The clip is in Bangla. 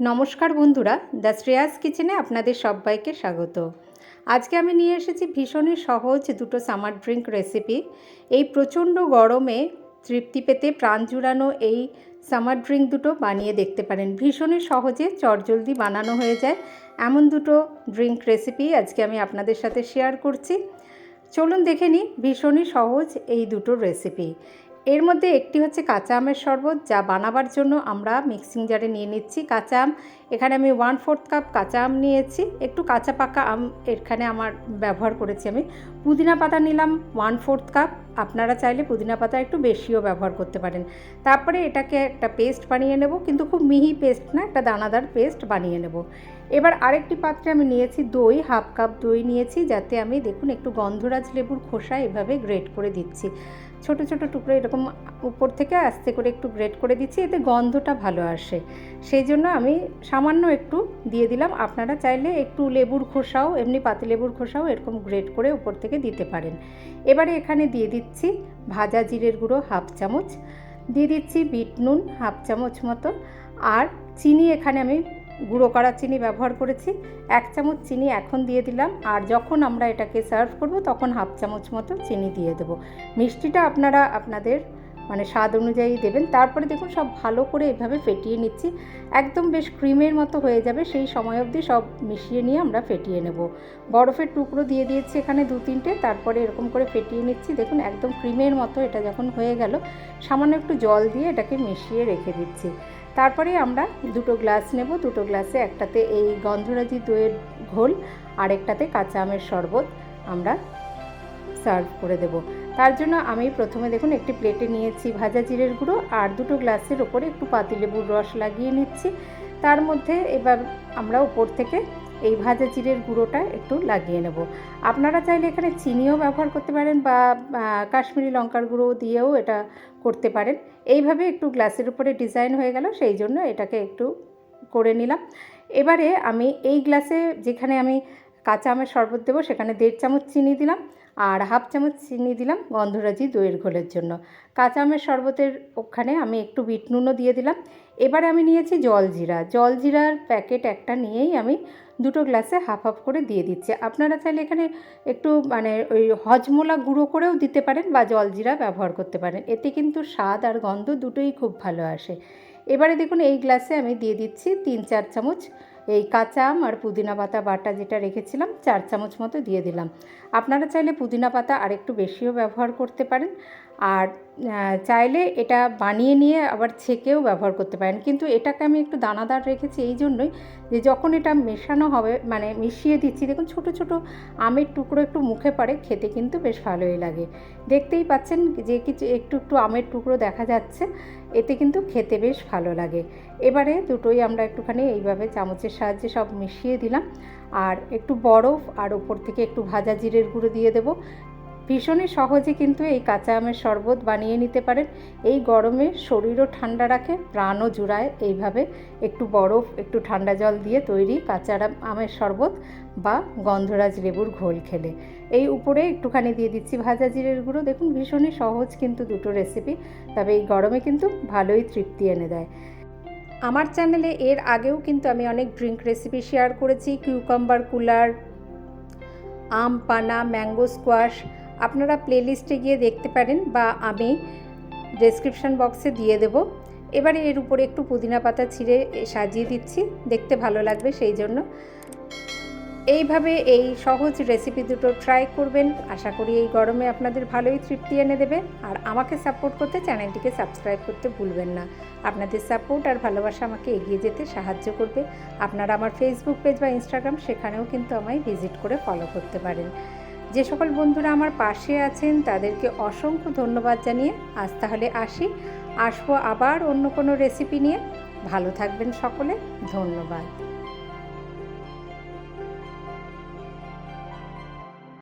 নমস্কার বন্ধুরা, দ্য শ্রেয়াস কিচেনে আপনাদের সবাইকে স্বাগত। আজকে আমি নিয়ে এসেছি ভীষণই সহজ দুটো সামার ড্রিঙ্ক রেসিপি এই প্রচণ্ড গরমে তৃপ্তি পেতে প্রাণ জুড়ানো এই সামার ড্রিঙ্ক দুটো বানিয়ে দেখতে পারেন। ভীষণই সহজে চটজলদি বানানো হয়ে যায়। এমন দুটো ড্রিঙ্ক রেসিপি আজকে আমি আপনাদের সাথে শেয়ার করছি। চলুন দেখে নিই ভীষণই সহজ এই দুটো রেসিপি এর মধ্যে একটি হচ্ছে কাঁচা আমের শরবত, যা বানাবার জন্য আমরা মিক্সিং জারে নিয়ে নিচ্ছি কাঁচা আম। এখানে আমি ওয়ান ফোর্থ কাপ কাঁচা আম নিয়েছি। একটু কাঁচা পাকা আম এখানে আমার ব্যবহার করেছি আমি। পুদিনা পাতা নিলাম ওয়ান ফোর্থ কাপ আপনারা চাইলে পুদিনা পাতা একটু বেশিও ব্যবহার করতে পারেন। তারপরে এটাকে একটা পেস্ট বানিয়ে নেব, কিন্তু খুব মিহি পেস্ট না, একটা দানাদার পেস্ট বানিয়ে নেব। এবার আরেকটি পাত্রে আমি নিয়েছি দই, হাফ কাপ দই নিয়েছি, যাতে আমি, দেখুন, একটু গন্ধরাজ লেবুর খোসা এভাবে গ্রেট করে দিচ্ছি। ছোট ছোট টুকরো এরকম উপর থেকে আস্তে করে একটু গ্রেট করে দিচ্ছি, এতে গন্ধটা ভালো আসে। সেই জন্য আমি সামান্য একটু দিয়ে দিলাম। আপনারা চাইলে একটু লেবুর খোসাও, এমনি পাতি লেবুর খোসাও এরকম গ্রেট করে উপর থেকে দিতে পারেন। এবারে এখানে দিয়ে দিচ্ছি ভাজা জিরের গুঁড়ো হাফ চামচ, দিয়ে দিচ্ছি বিট নুন হাফ চামচ মতো, আর চিনি এখানে আমি গুঁড়ো করা চিনি ব্যবহার করেছি। এক চামচ চিনি এখন দিয়ে দিলাম। আর যখন আমরা এটাকে সার্ভ করব, তখন হাফ চামচ মতো চিনি দিয়ে দেবো। মিষ্টিটা আপনারা আপনাদের মানে স্বাদ অনুযায়ী দেবেন। তারপরে দেখুন, সব ভালো করে এভাবে ফেটিয়ে নিচ্ছি। একদম বেশ ক্রিমের মতো হয়ে যাবে। সেই সময় অবধি সব মিশিয়ে নিয়ে আমরা ফেটিয়ে নেব। বরফের টুকরো দিয়ে দিয়েছি এখানে দু তিনটে তারপরে এরকম করে ফেটিয়ে নিচ্ছি। দেখুন, একদম ক্রিমের মতো এটা যখন হয়ে গেল, সামান্য একটু জল দিয়ে এটাকে মিশিয়ে রেখে দিচ্ছি। তারপরে আমরা দুটো গ্লাস নেব, দুটো গ্লাসে একটাতে এই গন্ধরাজি দইয়ের ঘোল আর একটাতে কাঁচা আমের শরবত আমরা সার্ভ করে দেব। তার জন্য আমি প্রথমে দেখুন একটি প্লেটে নিয়েছি ভাজা জিরের গুঁড়ো আর দুটো গ্লাসের ওপরে একটু পাতিলেবুর রস লাগিয়ে নিচ্ছি। তার মধ্যে এবার আমরা উপর থেকে এই ভাজা জিরের গুঁড়োটা একটু লাগিয়ে নেব। আপনারা চাইলে এখানে চিনিও ব্যবহার করতে পারেন বা কাশ্মীরি লঙ্কার গুঁড়ো দিয়েও এটা করতে পারেন। এইভাবে একটু গ্লাসের উপরে ডিজাইন হয়ে গেল, সেই জন্য এটাকে একটু করে নিলাম। এবারে আমি এই গ্লাসে যেখানে আমি কাঁচা আমের শরবত দেবো, সেখানে দেড় চামচ চিনি দিলাম। আর হাফ চামচ চিনি দিলাম গন্ধরাজি দইয়ের ঘোলের জন্য। কাঁচা আমের শরবতের ওখানে আমি একটু বিট নুনও দিয়ে দিলাম। এবারে আমি নিয়েছি জলজিরা জলজিরার প্যাকেট একটা নিয়েই আমি দুটো গ্লাসে হাফ হাফ করে দিয়ে দিচ্ছি। আপনারা চাইলে এখানে একটু মানে ওই হজমোলা গুঁড়ো করেও দিতে পারেন বা জলজিরা ব্যবহার করতে পারেন। এতে কিন্তু স্বাদ আর গন্ধ দুটোই খুব ভালো আসে। এবারে দেখুন এই গ্লাসে আমি দিয়ে দিচ্ছি তিন চার চামচ এই কাঁচা আম আর পুদিনা পাতা বাটা যেটা রেখেছিলাম, চার চামচ মতো দিয়ে দিলাম। আপনারা চাইলে পুদিনা পাতা আরেকটু বেশিও ব্যবহার করতে পারেন। আর চাইলে এটা বানিয়ে নিয়ে আবার ছেঁকেও ব্যবহার করতে পারেন। কিন্তু এটাকে আমি একটু দানাদার রেখেছি এই জন্যই যে যখন এটা মেশানো হবে মানে মিশিয়ে দিচ্ছি, দেখুন ছোট ছোট আমের টুকরো একটু মুখে পড়ে, খেতে কিন্তু বেশ ভালোই লাগে। দেখতেই পাচ্ছেন যে কিছু একটু একটু আমের টুকরো দেখা যাচ্ছে, এতে কিন্তু খেতে বেশ ভালো লাগে। এবারে দুটোই আমরা একটুখানি এইভাবে চামচের সাহায্যে সব মিশিয়ে দিলাম। আর একটু বরফ আর ওপর থেকে একটু ভাজা জিরের গুঁড়ো দিয়ে দেবো। ভীষণই সহজে কিন্তু এই কাঁচা আমের শরবত বানিয়ে নিতে পারেন। এই গরমে শরীরও ঠান্ডা রাখে, প্রাণও জুড়ায়। এইভাবে একটু বরফ, একটু ঠান্ডা জল দিয়ে তৈরি কাঁচা আমের শরবত বা গন্ধরাজ লেবুর ঘোল খেলে। এই উপরে একটুখানি দিয়ে দিচ্ছি ভাজা জিরের গুঁড়ো। দেখুন, ভীষণই সহজ কিন্তু দুটো রেসিপি তবে এই গরমে কিন্তু ভালোই তৃপ্তি এনে দেয়। আমার চ্যানেলে এর আগেও কিন্তু আমি অনেক ড্রিঙ্ক রেসিপি শেয়ার করেছি। কিউকাম্বার কুলার আম পানা ম্যাঙ্গো স্কোয়াশ আপনারা প্লেলিস্টে গিয়ে দেখতে পারেন বা আমি ডেসক্রিপশান বক্সে দিয়ে দেব। এবারে এর উপরে একটু পুদিনা পাতা ছিঁড়ে সাজিয়ে দিচ্ছি, দেখতে ভালো লাগবে সেই জন্য। এইভাবে এই সহজ রেসিপি দুটো ট্রাই করবেন, আশা করি এই গরমে আপনাদের ভালোই তৃপ্তি এনে দেবে। আর আমাকে সাপোর্ট করতে চ্যানেলটিকে সাবস্ক্রাইব করতে ভুলবেন না। আপনাদের সাপোর্ট আর ভালোবাসা আমাকে এগিয়ে যেতে সাহায্য করবে। আপনারা আমার ফেসবুক পেজ বা ইনস্টাগ্রাম সেখানেও কিন্তু আমায় ভিজিট করে ফলো করতে পারেন। যে সকল বন্ধুরা আমার পাশে আছেন, তাদেরকে অসংখ্য ধন্যবাদ জানিয়ে আজ তাহলে আসি। আসব আবার অন্য কোনো রেসিপি নিয়ে। ভালো থাকবেন সকলে। ধন্যবাদ।